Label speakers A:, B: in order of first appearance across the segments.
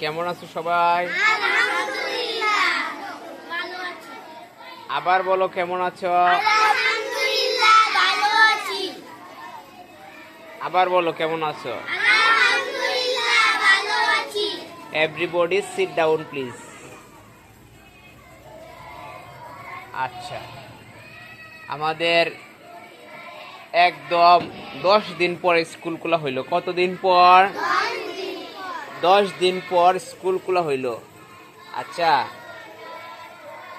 A: কেমন আছো সবাই? আবার বলো কেমন আছো? আবার বলো কেমন আছি? এভরিবডি সিট ডাউন প্লিজ আচ্ছা। আমাদের একদম দশ দিন পর স্কুল খোলা হইল। কতদিন পর? দশ দিন পর স্কুল খোলা হইল। আচ্ছা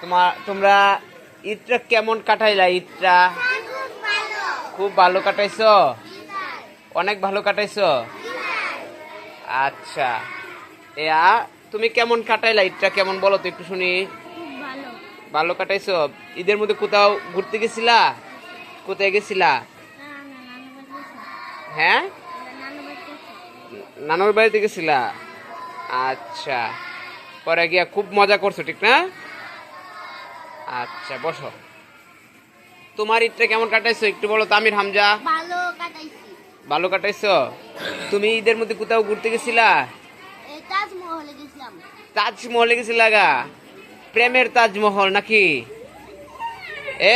A: তোমার তোমরা ঈদটা কেমন কাটাইলা ঈদটা
B: খুব ভালো
A: কাটাইছো? অনেক ভালো কাটাইছো? আচ্ছা এয়া তুমি কেমন কাটাইলা ঈদটা কেমন বলো তো একটু শুনি?
B: ভালো
A: কাটাইছো? ঈদের মধ্যে কোথাও ঘুরতে গেছিলা? কোথায় গেছিলা? হ্যাঁ? নানুর বাড়িতে গেছিলা আচ্ছা পরে গিয়া খুব মজা করছ ঠিক না আচ্ছা বসো তোমার ঈদটা কেমন কাটাইছো একটু বলো তামির হামজা
B: ভালো কাটাইছি
A: ভালো কাটাইছো তুমি ঈদের মধ্যে কোথাও ঘুরতে গেছিলা
B: তাজমহলে গেছিলাম
A: তাজমহলে গেছিলা গা প্রেমের তাজমহল নাকি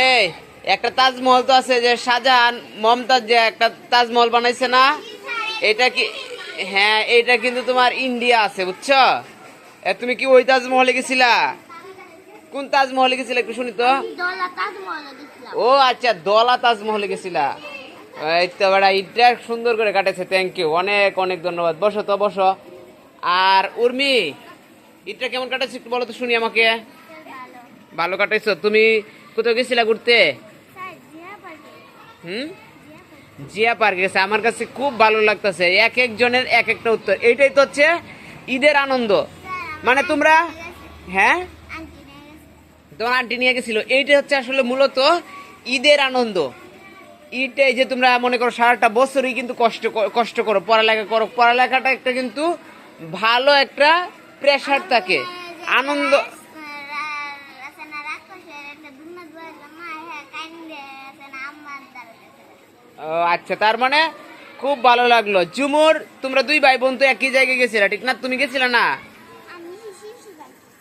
A: এই একটা তাজমহল তো আছে যে শাহজাহান মমতাজ যে একটা তাজমহল বানাইছে না এটা কি হ্যাঁ এটা কিন্তু তোমার ইন্ডিয়া আছে বুঝছ? তুমি কি ওই তাজমহলে গেছিলা? কোন তাজমহলে গেছিলা একটু শুনি তো? ও আচ্ছা দলা তাজমহলে গেছিলা। এই তো বেড়া ঈদটা সুন্দর করে কাটেছে থ্যাংক ইউ অনেক অনেক ধন্যবাদ। বসো তো বসো। আর উর্মি ঈদটা কেমন কাটাচ্ছে একটু বলো তো শুনি আমাকে।
B: ভালো।
A: কাটাইছো তুমি কোথাও গেছিলা ঘুরতে? হুম?
B: জিয়া পার্কে
A: গেছে। আমার কাছে খুব ভালো লাগতেছে। এক একজনের এক একটা উত্তর। এইটাই তো হচ্ছে ঈদের আনন্দ। মানে তোমরা হ্যাঁ? তোমার আন্টি নিয়ে গেছিল। এইটা হচ্ছে আসলে মূলত ঈদের আনন্দ। ঈদটাই যে তোমরা মনে করো সারাটা বছরই কিন্তু কষ্ট কষ্ট করো। পড়ালেখা করো। পড়ালেখাটা একটা কিন্তু ভালো একটা প্রেশার থাকে। আনন্দ আচ্ছা তার মানে খুব ভালো লাগল। ঝুমুর তোমরা দুই ভাই বোন তো একই জায়গায় গেছিলা ঠিক না? তুমি গেছিলা না?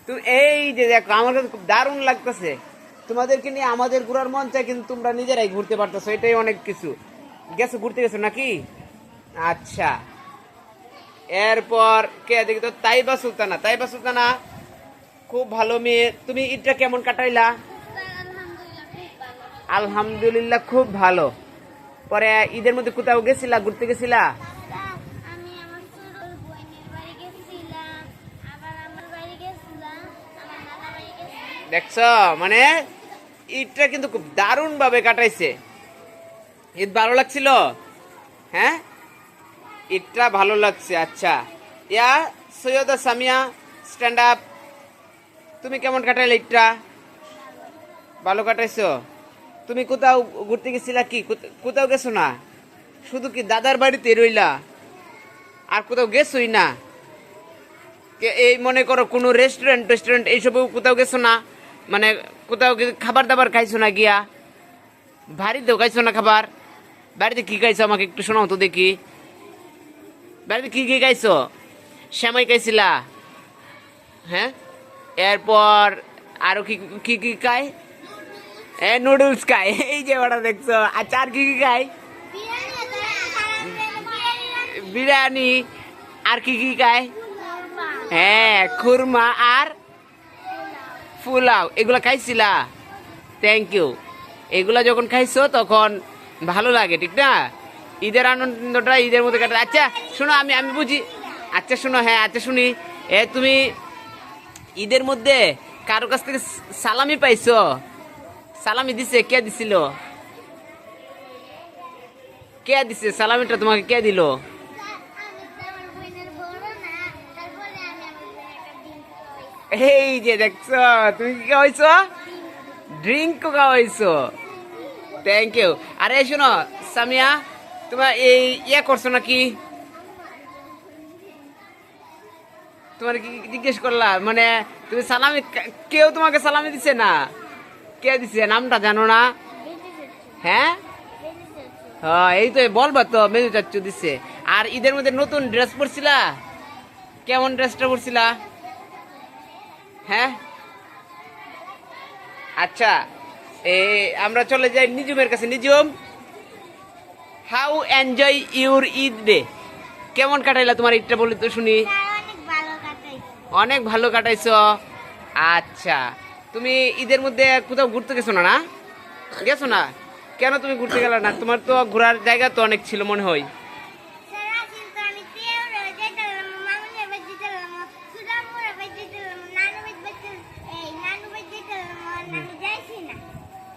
A: তুমি এই যে দেখো আমার কাছে খুব দারুণ লাগতেছে। তোমাদেরকে নিয়ে আমাদের ঘোরার মন চাই কিন্তু তোমরা নিজেরাই ঘুরতে পারতেছো এটাই অনেক কিছু। গেছো ঘুরতে গেছো নাকি? আচ্ছা। এরপর কে দেখি তো তাইবা সুলতানা। তাইবা সুলতানা খুব ভালো মেয়ে। তুমি ঈদটা কেমন কাটাইলা?
B: আলহামদুলিল্লাহ খুব ভালো।
A: পরে ঈদের মধ্যে কোথাও গেছিলা ঘুরতে গেছিলা? দেখছ মানে ঈদটা কিন্তু খুব দারুণ ভাবে কাটাইছে। ঈদ ভালো লাগছিল? হ্যাঁ? ঈদটা ভালো লাগছে আচ্ছা। ইয়া সৈয়দা সামিয়া স্ট্যান্ড আপ তুমি কেমন কাটাইলে ঈদটা? ভালো কাটাইছো? তুমি কোথাও ঘুরতে গেছিলা কি? কোথা- কোথাও গেছো না? শুধু কি দাদার বাড়িতে রইলা? আর কোথাও গেছোই না? এই মনে করো কোনো রেস্টুরেন্ট রেস্টুরেন্ট এইসবেও কোথাও গেছো না? মানে কোথাও খাবার দাবার খাইছো না গিয়া? বাড়িতেও খাইছো না খাবার? বাড়িতে কি খাইছো আমাকে একটু শোনাও তো দেখি। বাড়িতে কি কি খাইছো? শ্যামাই খাইছিলা? হ্যাঁ? এরপর আরও কি কি কি খায়? এ নুডলস খায় এই যে ওটা দেখছ। আর কি কি খায়
B: বিরিয়ানি।
A: আর কি কি খায় হ্যাঁ খুরমা আর পোলাও। এগুলা খাইছিলা? থ্যাংক ইউ এগুলা যখন খাইছো, তখন ভালো লাগে, ঠিক না? ঈদের আনন্দটা ঈদের মধ্যে কাটা আচ্ছা শোনো, আমি আমি বুঝি। আচ্ছা শোনো হ্যাঁ আচ্ছা শুনি। এ, তুমি ঈদের মধ্যে কারও কাছ থেকে সালামি পাইছো? সালামি দিছে, কে দিছিল? কে দিছে? সালামিটা তোমাকে কে দিলো? এই যে দেখছ, তুমি কি খাওয়াইছো? ড্রিঙ্ক খাওয়াইছো? থ্যাংক ইউ আরে, শোনো, সামিয়া, তোমার এই ইয়ে করছ নাকি? তোমার কি জিজ্ঞেস করলা? মানে তুমি সালামি কেউ তোমাকে সালামি দিছে না? কে দিছে? নামটা জানো না? হ্যাঁ? হ্যাঁ এই তো বলবা তো মেনু চাচ্ছু দিছে। আর ঈদের মধ্যে নতুন ড্রেস পরছিলা? কেমন ড্রেসটা পরছিলা? হ্যাঁ? আচ্ছা এ আমরা চলে যাই নিজুমের কাছে। Nijum how enjoy your Eid day কেমন কাটাইলা তোমার ঈদটা বলি তো শুনি?
B: অনেক ভালো কাটাইছো?
A: আচ্ছা তুমি ঈদের মধ্যে কোথাও ঘুরতে গেছো না না? গেছো না? কেন তুমি ঘুরতে গেলে না? তোমার তো ঘোরার জায়গা তো অনেক ছিল মনে হয়।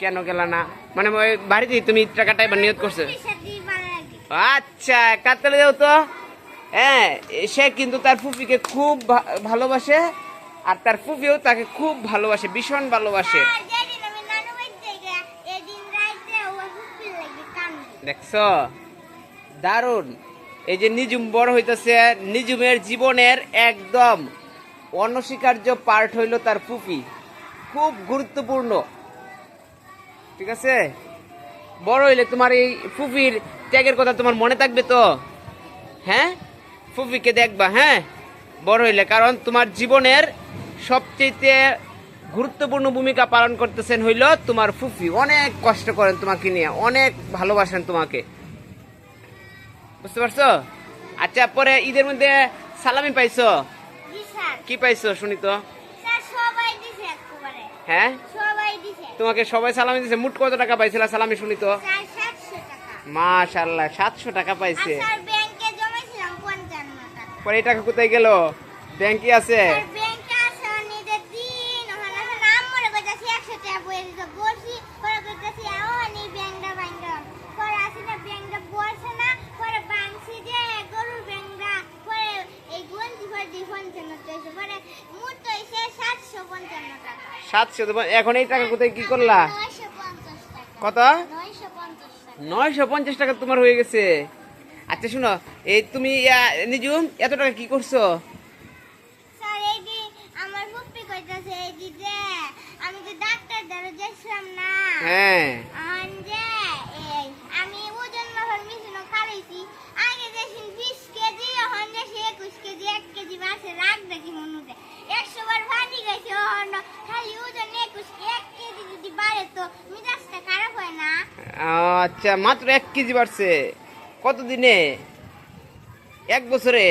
A: কেন গেলা না? মানে ওই বাড়িতে তুমি ঈদটা কাটাইবার নিয়ত করছ? আচ্ছা কাতালে যাও তো। হ্যাঁ সে কিন্তু তার ফুপিকে খুব ভালোবাসে। আর তার ফুপিও তাকে খুব ভালোবাসে ভীষণ ভালোবাসে। দেখছ? দারুণ। এই যে নিজুম বড় হইতেছে নিজুমের জীবনের একদম অনস্বীকার্য পার্ট হইল তার ফুপি খুব গুরুত্বপূর্ণ। ঠিক আছে? বড় হইলে তোমার এই ফুপির ত্যাগের কথা তোমার মনে থাকবে তো? হ্যাঁ? ফুপিকে দেখবা হ্যাঁ? বড় হইলে কারণ তোমার জীবনের সবচেয়ে গুরুত্বপূর্ণ ভূমিকা পালন করতেছেন হইল তোমার ফুফি। অনেক কষ্ট করেন তোমাকে নিয়ে অনেক ভালোবাসেন তোমাকে। বুঝতে পারছ? আচ্ছা পরে ঈদের মধ্যে সালামি পাইছো? কি পাইছো শুনি তো? হ্যাঁ? তোমাকে সবাই সালামি দিছে মুট কত টাকা পাইছিলা সালামি শুনি তো? মাশাল্লাহ সাতশো টাকা। পাইছে
B: স্যার ব্যাংকে জমাইছিলাম পঞ্চান্ন টাকা
A: পরে এই টাকা কোথায় গেল? ব্যাংকে আছে?
B: সাতশো
A: এখন এই টাকা কোথায় কি করলা? কত?
B: নয়শো পঞ্চাশ টাকা
A: তোমার হয়ে গেছে। আচ্ছা শুনো এই তুমি নিজুম এত টাকা কি করছ? হ্যাঁ। আচ্ছা মাত্র এক কেজি বাড়ছে। কত দিনে এক বছরে?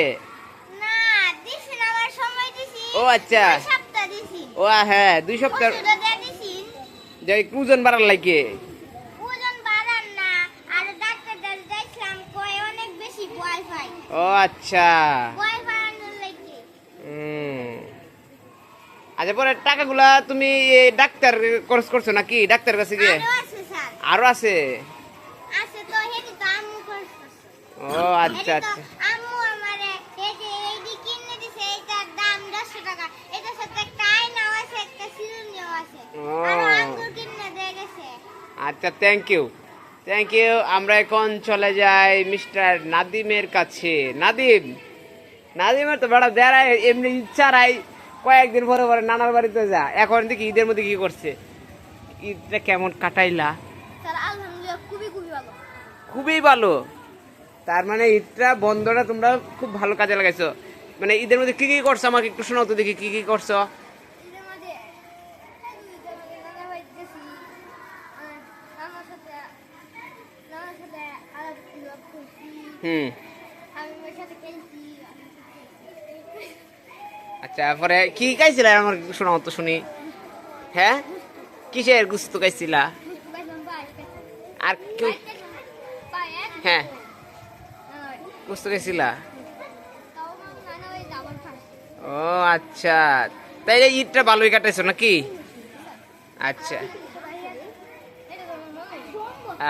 A: ও, আচ্ছা। ও হ্যাঁ দুই সপ্তাহ ওজন বাড়ার লাগে ও আচ্ছা। আচ্ছা পরে টাকাগুলা তুমি ডাক্তার খরচ করছ নাকি? ডাক্তার কাছে গিয়ে?
B: আরও আছে?
A: ও আচ্ছা আচ্ছা।
B: আম্মু আমারে এই যে এই যে কিনে দিছে এইটার দাম দেড়শো টাকা। এটার সাথে একটা আয়নাও আছে একটা সিরুনিও আছে।
A: ও।
B: আর আঙ্গুর কিনে দিয়ে গেছে।
A: আচ্ছা থ্যাংক ইউ থ্যাংক ইউ আমরা এখন চলে যাই মিস্টার নাদিমের কাছে। নাদিম! নাদিমের তো বেড়া দেড়াই এমনি ইচ্ছারাই কয়েকদিন পরে পরে নানার বাড়িতে যা। এখন দেখি ঈদের মধ্যে কি করছে। ঈদটা কেমন কাটাইলা?
B: খুবই খুবই ভালো।
A: খুবই ভালো। তার মানে ঈদটা বন্ধটা তোমরা খুব ভালো কাজে লাগাইছো। মানে ঈদের মধ্যে কি কি করছ? আমাকে একটু শোনাও তো দেখি কি কি করছ? হুম। আচ্ছা পরে কি খাইছিলা? আমার শোনাও তো শুনি। হ্যাঁ? কিসের গুস্ত খাইছিলা? আর কেউ হ্যাঁ। গুস্ত খাইছিলা ও আচ্ছা। তাইলে ঈদটা ভালোই কাটাইছো নাকি? আচ্ছা।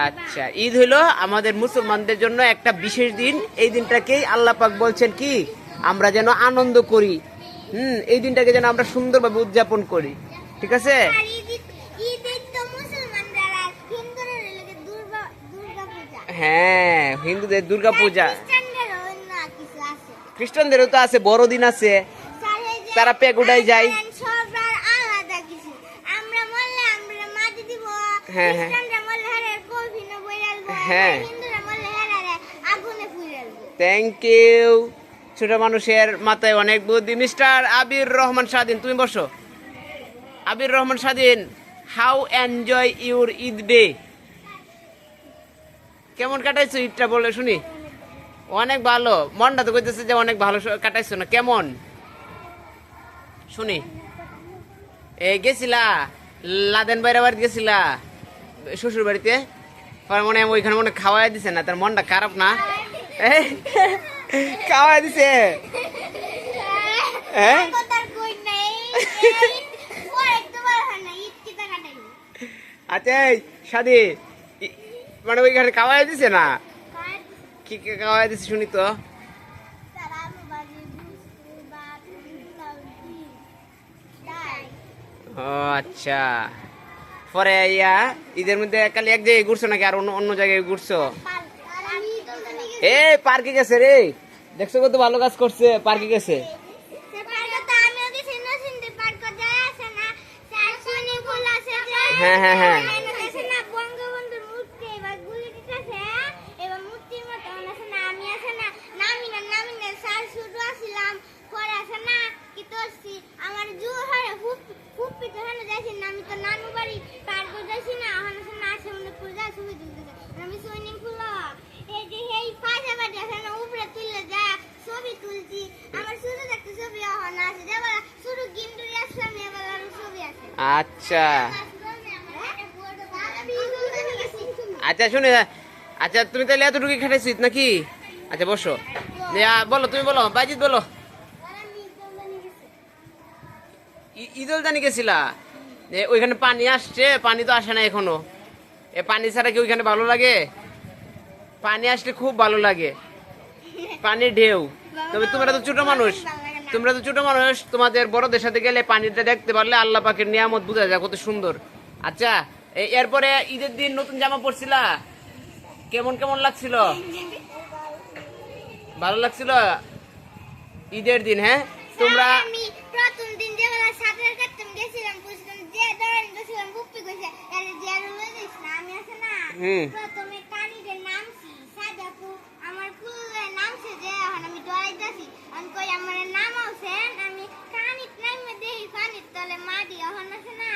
A: আচ্ছা ঈদ হলো আমাদের মুসলমানদের জন্য একটা বিশেষ দিন। এই দিনটাকেই আল্লাহ পাক বলছেন কি আমরা যেন আনন্দ করি। হুম এই দিনটাকে যেন আমরা সুন্দরভাবে উদযাপন করি। ঠিক আছে? হ্যাঁ হিন্দুদের দুর্গা পূজা
B: খ্রিস্টানদেরও অন্য কিছু আছে
A: খ্রিস্টানদেরও তো আছে বড়দিন আছে তারা পেগুডায় যায়। হ্যাঁ, হ্যাঁ। হ্যাঁ। থ্যাংক ইউ মানুষের মাথায় অনেক বুদ্ধি মিস্টার আবির রহমান স্বাধীন তুমি আবির রহমান স্বাধীন হাউ ঈদ কেমন কাটাইছো ঈদটা বলে শুনি অনেক ভালো। মনটা তো কইতেছে যে অনেক ভালো কাটাইছো না। কেমন? শুনি। এ গেছিলা? লাদেন বাইরে বাড়িতে গেছিলা? শ্বশুর বাড়িতে পরে মনে হয় ওইখানে মনে খাওয়াই দিছে না। তার মনটা খারাপ না? খাওয়াই দিছে? হ্যাঁ।
B: হয়?
A: আচ্ছা এই সাদি মানে ওইখানে খাওয়াই দিছে না? কি কি খাওয়াই দিছে শুনি তো? ও আচ্ছা। পরে ইয়া, ঈদের মধ্যে খালি এক জায়গায় ঘুরছো নাকি আর অন্য অন্য জায়গায় ঘুরছো? এ পার্কে গেছে রে। দেখছ কত ভালো কাজ করছে, পার্কে গেছে।
B: সে পার্কে তো আমিও গেছি নসিন্দি পার্কে যায় আছে না চার সুইমিং পুল আছে যে
A: হ্যাঁ, হ্যাঁ, হ্যাঁ।
B: এখানে আছে না বঙ্গবন্ধুর মূর্তি এবার গুলি দিতেছে এবার মূর্তির মতো আছে না আমি আছে না নামি না নামি না স্যার শুধু আসছিলাম পরে আছে না কি করছি আমার জু হরে ফুপ ফুপি তো যাইছি না আমি তো নানু বাড়ি পার্কে যাইছি না ওখানে আছে না আসে মনে পুরো যা ছবি তুলতেছে। আমি সুইমিং পুল এই যে এই পাশে বাড়ি উপরে তুললে যা ছবি তুলছি। আমার শুরু দেখতে ছবি ওখানে আছে যেবার শুরু গিন্ডুরি আসলাম এবার আর ছবি আছে।
A: আচ্ছা। আচ্ছা শুনে আচ্ছা তুমি তাহলে এতটুকু খাটাইছো ঈদ নাকি? আচ্ছা বসো। ইয়া, বলো তুমি বলো বাইজিৎ বলো। ই- ঈদল জানি গেছিলা ওইখানে পানি আসছে, পানি তো আসে না এখনও। এ পানি ছাড়া কি ওইখানে ভালো লাগে? পানি আসলে খুব ভালো লাগে। পানির ঢেউ। তবে তোমরা তো ছোট মানুষ। তোমরা তো ছোট মানুষ। তোমাদের বড়দের সাথে গেলে পানিটা দেখতে পারলে আল্লাহ পাকের নিয়ামত বোঝা যায় কত সুন্দর। আচ্ছা এরপরে ঈদের দিন নতুন জামা পরছিলা? কেমন কেমন লাগছিল? ভালো লাগছিল? ঈদের দিন হ্যাঁ? তোমরা
B: আমি প্রথম দিন যেবেলা সাঁতার কাটতাম গেছিলাম বুঝলাম যে ধরেন গেছিলাম বুপি কইছে আরে যে আর লই যাইস না আমি আছে না
A: হুম।
B: প্রথমে কানিতে নামছি সাজাপু আমার ফুলে নামছে যে এখন আমি ডরাইতাছি আমি কই আমার নাম আছেন আমি কানিত নামে দেই পানির তলে মাটি এখন আছে না।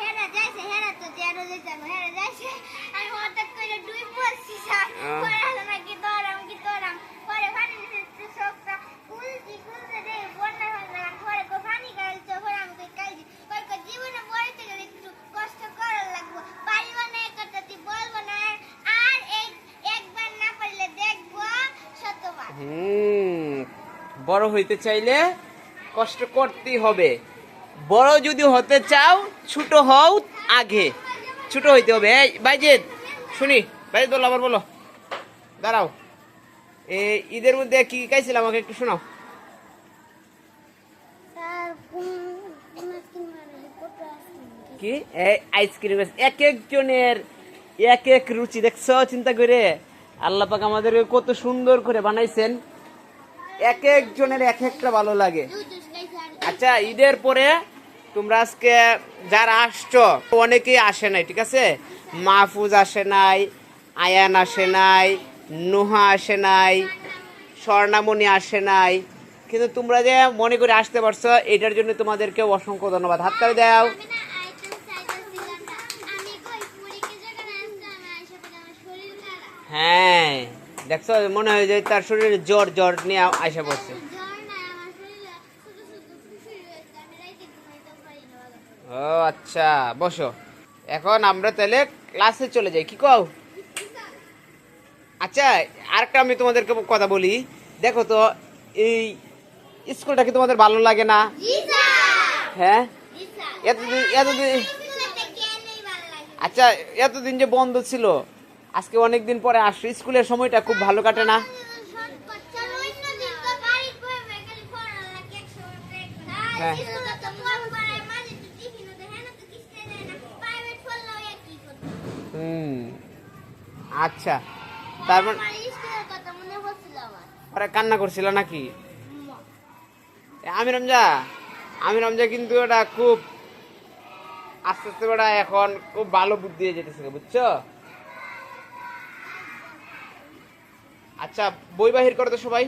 B: হেরা যাইছে হেরা তো যে আর লই হেরা যাইছে আমি হঠাৎ করে ডুই পড়ছি স্যার
A: আহ।
B: পরে হলো না কি দৌড়াম কি দৌড়াম পরে পানি নিতে সবটা কুলছি কুলতে দে বন্যা হয়ে গেলাম পরে কো পানি গাইছে পরে আমি কই কাইছি কই কই জীবনে পড়তে গেলে একটু কষ্ট করার লাগবে পারিব না এই কথাটি বলব না আর এক একবার না পারলে দেখব শতবার
A: হুম বড় হইতে চাইলে কষ্ট করতেই হবে। বড় যদি হতে চাও ছোট হও আগে। ছোট হইতে হবে। এই বাইজিৎ শুনি। বাইজিৎ বলো আবার বলো। দাঁড়াও। এই ঈদের মধ্যে কি কি খাইছিল আমাকে একটু শোনাও। কি? আইসক্রিম এক একজনের এক এক রুচি দেখছ? চিন্তা করে। আল্লাহ পাক আমাদের কত সুন্দর করে বানাইছেন। এক একজনের এক একটা ভালো লাগে। আচ্ছা ঈদের পরে তোমরা আজকে যারা আসছো, অনেকেই আসে নাই, ঠিক আছে? মাহফুজ আসে নাই, আয়ান আসে নাই, নুহা আসে নাই, স্বর্ণামণি আসে নাই। কিন্তু তোমরা যে মনে করে আসতে পারছ, এটার জন্য তোমাদেরকে অসংখ্য ধন্যবাদ। হাততালি দাও। হ্যাঁ। দেখছ মনে হয় যে তার শরীরে জ্বর জ্বর নিয়ে আসা পড়ছে। ও আচ্ছা বসো। এখন আমরা তাহলে ক্লাসে চলে যাই কি কও? আচ্ছা আরেকটা আমি তোমাদেরকে কথা বলি। দেখো তো এই স্কুলটা কি তোমাদের ভালো লাগে না? হ্যাঁ? এতদিন এতদিন আচ্ছা এতদিন যে বন্ধ ছিল আজকে অনেক দিন পরে আসছো। স্কুলের সময়টা খুব ভালো কাটে না। হ্যাঁ। হুম। আচ্ছা। তারপর পরে কান্না করছিল নাকি? আমি রমজা। আমি রমজা কিন্তু ওটা খুব আস্তে আস্তে ওটা এখন খুব ভালো বুদ্ধি যেতেছে, বুঝছ? আচ্ছা বই বাহির করো তো সবাই।